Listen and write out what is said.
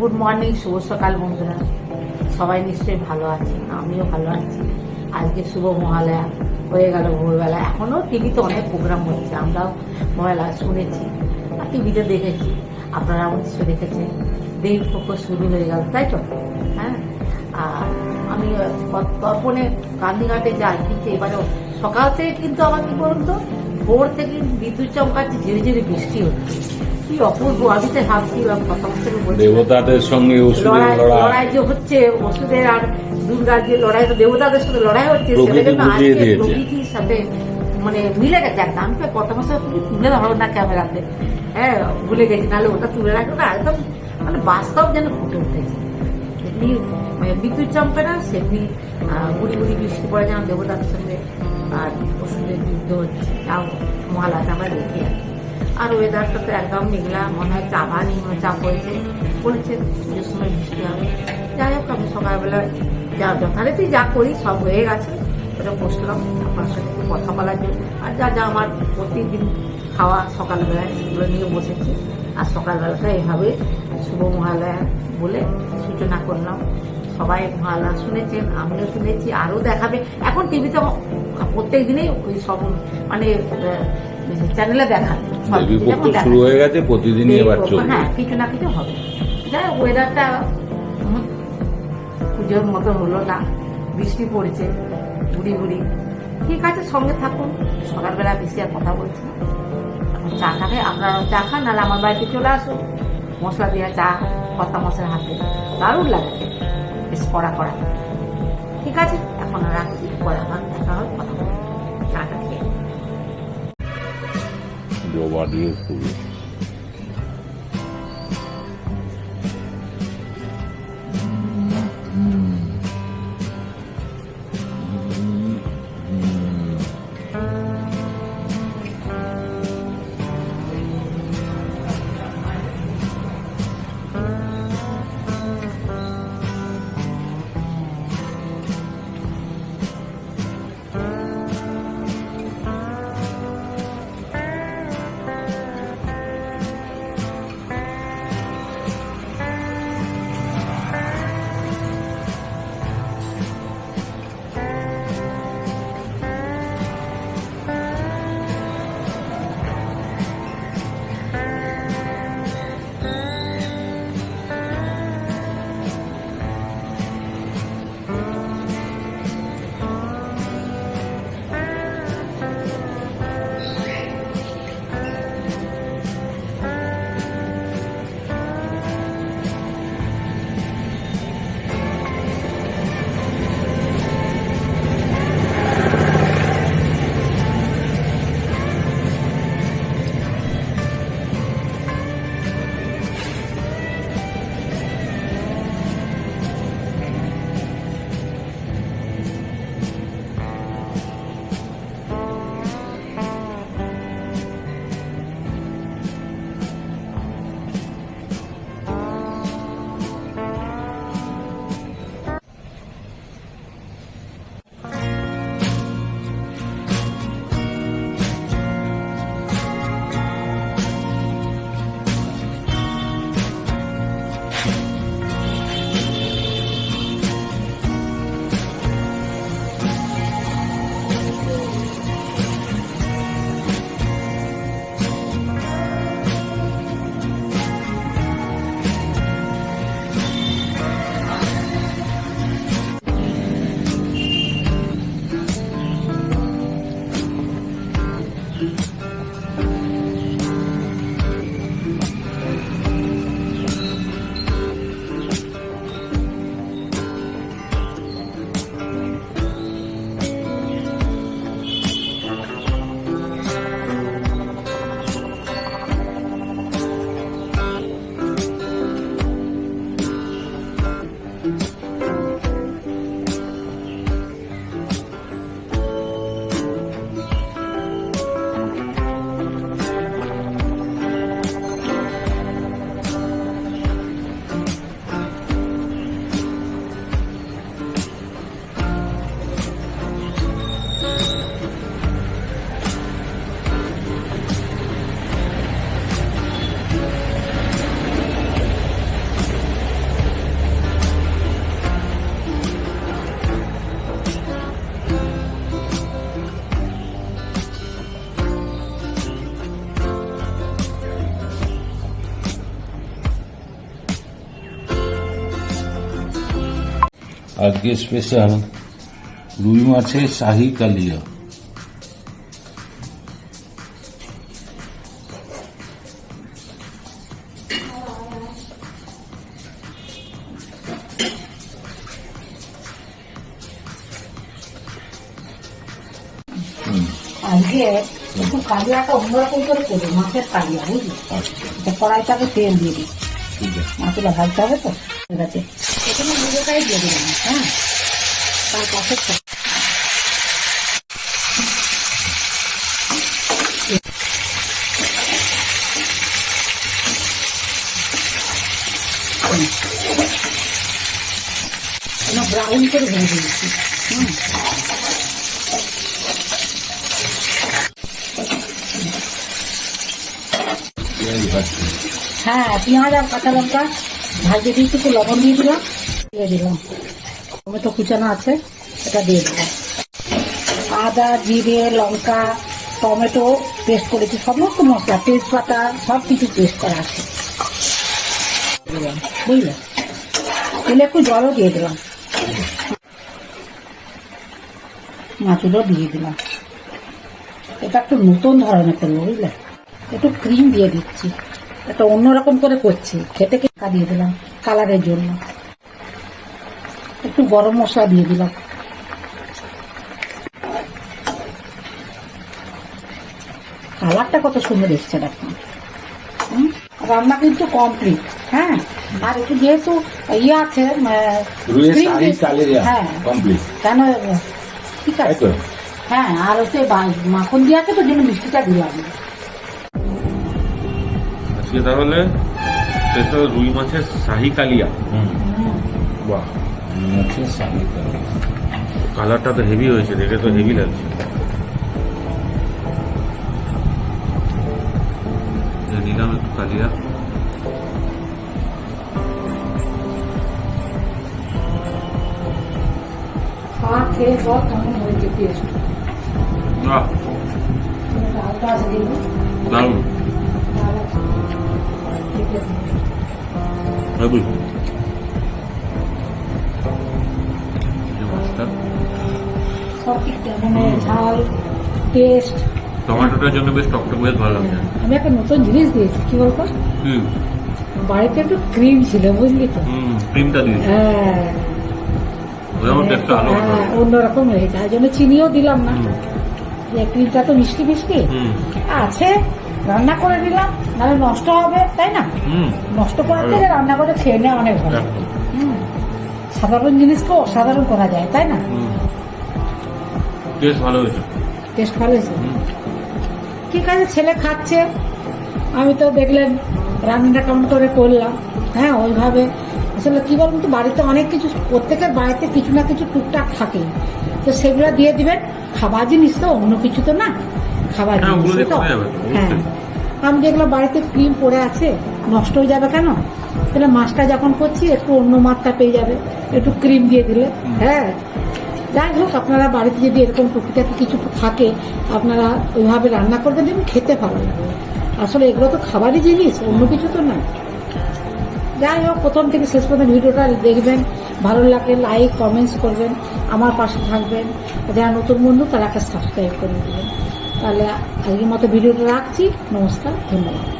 Good morning শুভ সকাল বন্ধুরা। সবাই নিশ্চয়ই ভালো আছে আমিও ভালো আছি। আজকে শুভ মহালয়া হয়ে গেল ভোরবেলা। এখনও টিভিতে অনেক প্রোগ্রাম হচ্ছে আমরাও মহালয়া শুনেছি, আর টিভিতে দেখেছি। আপনারা নিশ্চয়ই দেখেছেন। দেব পক্ষ শুরু হয়ে গেল, তাই তো? হ্যাঁ? আর আমি তর্পণে গান্ধীঘাটে যাই, কিন্তু এবারে সকাল থেকে কিন্তু আমার কি বলুন তো? ভোর থেকে বিদ্যুৎ চমকাচ্ছে ঝিরে ঝিরে বৃষ্টি হচ্ছে। কি অপূর্ব ভাবছি দেবতাদের সঙ্গে লড়াই যে হচ্ছে ওষুধের আর দুর্গার যে লড়াই দেবতাদের সাথে লড়াই হচ্ছে আজকে প্রকৃতির সাথে মানে মিলে গেছে। একদম আমি মাসে তুলে ধরো না ক্যামেরাতে। হ্যাঁ ভুলে গেছি। নাহলে ওটা তুলে রাখো না। একদম মানে বাস্তব যেন ফুটে উঠেছে। এমনি মানে বিদ্যুৎ চমকে না সেমনি গুড়ি গুড়ি বৃষ্টি পড়ে যেন দেবতাদের সঙ্গে আর ওষুধের যুদ্ধ হচ্ছে। তাও আমরা দেখি আর কি। আর ওয়েদারটা তো একদম মেঘলা, মনে হয় আবার নিম্নচাপ হয়েছে বলেছে যে সময় বৃষ্টি হবে। যাই হোক, আমি সকালবেলা যা যথারীতি যা করি, সব হয়ে গেছে। ওটা বসলাম, আপনার সাথে কথা বলার জন্য। আর যা যা আমার প্রতিদিন খাওয়া সকালবেলায়, সেগুলো নিয়ে বসেছি। আর সকালবেলাটা এইভাবে শুভ মহালয়া বলে সূচনা করলাম। সবাই মহালয়া শুনেছেন, আমিও শুনেছি, আরও দেখাবে। এখন টিভিতে প্রত্যেক দিনেই ওই সব মানে চ্যানেলে দেখাবে শুরু হয়ে গেছে প্রতিদিনই এবার চলবে। হ্যাঁ কিছু না কিছু হবে। যাই হোক ওয়েদারটা পুজোর মতো হলো না। বৃষ্টি পড়ছে বুড়ি বুড়ি ঠিক আছে সঙ্গে থাকুন। সকালবেলা বেশি আর কথা বলছি চা খাবে আপনারা চা খান নাহলে আমার বাড়িতে চলে আসুন। মশলা দেওয়া চা কত্তা মশলার হাতে দারুণ লাগে। বেশ কড়া কড়া। ঠিক আছে এখন রাখছি পরে আবার জবা দিয়ে শুরু আজকে স্পেশাল রুই মাছের শাহি কালিয়া। আজকে একটু কালিয়াটা অন্যরকম করে করব মাছের কালিয়া বুঝলি? আচ্ছা। কড়াইটাকে তেল দিয়ে দিই। আছে। ভাজতে হবে তো? ঠিক আছে। প্রথমে মুগোটাই দিয়ে দিলাম হ্যাঁ? তার হুম। ব্রাউন করে ভেজে দিয়েছি হ্যাঁ পেঁয়াজ আর কাঁচা লঙ্কা ভাজিয়ে দিয়েছি একটু লবণ দিয়ে দিলাম। দিয়ে দিলাম। টমেটো কুচানো আছে এটা দিয়ে দিলাম। আদা জিরে লঙ্কা টমেটো পেস্ট করেছি সমস্ত মশলা তেজপাতা সব কিছু পেস্ট করা আছে। দিলাম, বুঝলে? দিলে একটু জলও দিয়ে দিলাম। মাছগুলো দিয়ে দিলাম। এটা একটু নতুন ধরনের করব বুঝলে? একটু ক্রিম দিয়ে দিচ্ছি। এটা অন্যরকম করে করছি। খেতে কেকা দিয়ে দিলাম কালারের জন্য। একটু গরম মশলা দিয়ে দিলাম। কালারটা কত সুন্দর এসছে দেখুন রান্না কিন্তু কমপ্লিট হ্যাঁ? আর একটু যেহেতু ইয়ে আছে কালিয়া হ্যাঁ। কেন ঠিক আছে। হ্যাঁ আর হচ্ছে মাখন দিয়ে আছে তো জন্য মিষ্টিটা দিলাম। আজকে তাহলে স্পেশাল রুই মাছের শাহি কালিয়া। বাহ। মাছের কালারটা তো হেভি হয়েছে দেখে তো হেভি লাগছে। নিলাম একটু কালিয়া। খাওয়া খেয়ে বল কেমন হয়েছে টেস্ট বাহ ডালটা আছে দেখবি দারুণ ডাল আছে। ঠিক আছে। হেভি এই মাছটা সব ঠিকঠাক মানে ঝাল টেস্ট টমেটোটার জন্য বেশ টকটক বেশ ভালো লাগছে। আমি একটা নতুন জিনিস দিয়েছি কি বলতো? হুম। বাড়িতে একটু ক্রিম ছিল বুঝলি তো? হুম ক্রিমটা দিয়েছি। হ্যাঁ। টেস্টটা হ্যাঁ, অন্যরকম হয়েছে তার জন্য চিনিও দিলাম না। ক্রিমটা তো মিষ্টি মিষ্টি। আছে রান্না করে দিলাম নাহলে নষ্ট হবে তাই না? নষ্ট করার। থেকে রান্না করে খেয়ে নেওয়া অনেক ভালো। হুম। সাধারণ জিনিসকে অসাধারণ করা যায় তাই না? টেস্ট ভালো হয়েছে। টেস্ট ভালো হয়েছে? ঠিক আছে ছেলে খাচ্ছে। আমি তো দেখলেন রান্নাটা কেমন করে করলাম। হ্যাঁ ওইভাবে। আসলে কি বলুন তো বাড়িতে অনেক কিছু প্রত্যেকের বাড়িতে কিছু না কিছু টুকটাক থাকে। তো সেগুলো দিয়ে দিবেন। খাবার জিনিস তো অন্য কিছু তো না। খাবার হ্যাঁ, জিনিস তো। হ্যাঁ। আমি দেখলাম বাড়িতে ক্রিম পড়ে আছে নষ্ট হয়ে যাবে কেন? তাহলে মাছটা যখন করছি একটু অন্য মাছটা পেয়ে যাবে। একটু ক্রিম দিয়ে দিলে। হ্যাঁ। যাই হোক, আপনারা বাড়িতে যদি এরকম টুকিটাকি কিছু থাকে, আপনারা ওইভাবে রান্না করবেন এবং খেতে ভালো লাগবে আসলে এগুলো তো খাবারই জিনিস, অন্য কিছু তো না যাই হোক, প্রথম থেকে শেষ পর্যন্ত ভিডিওটা দেখবেন, ভালো লাগলে লাইক কমেন্টস করবেন, আমার পাশে থাকবেন। যারা নতুন বন্ধু তারাকে সাবস্ক্রাইব করে দেবেন। তাহলে আজকের মতো ভিডিওটা রাখছি। নমস্কার, ধন্যবাদ।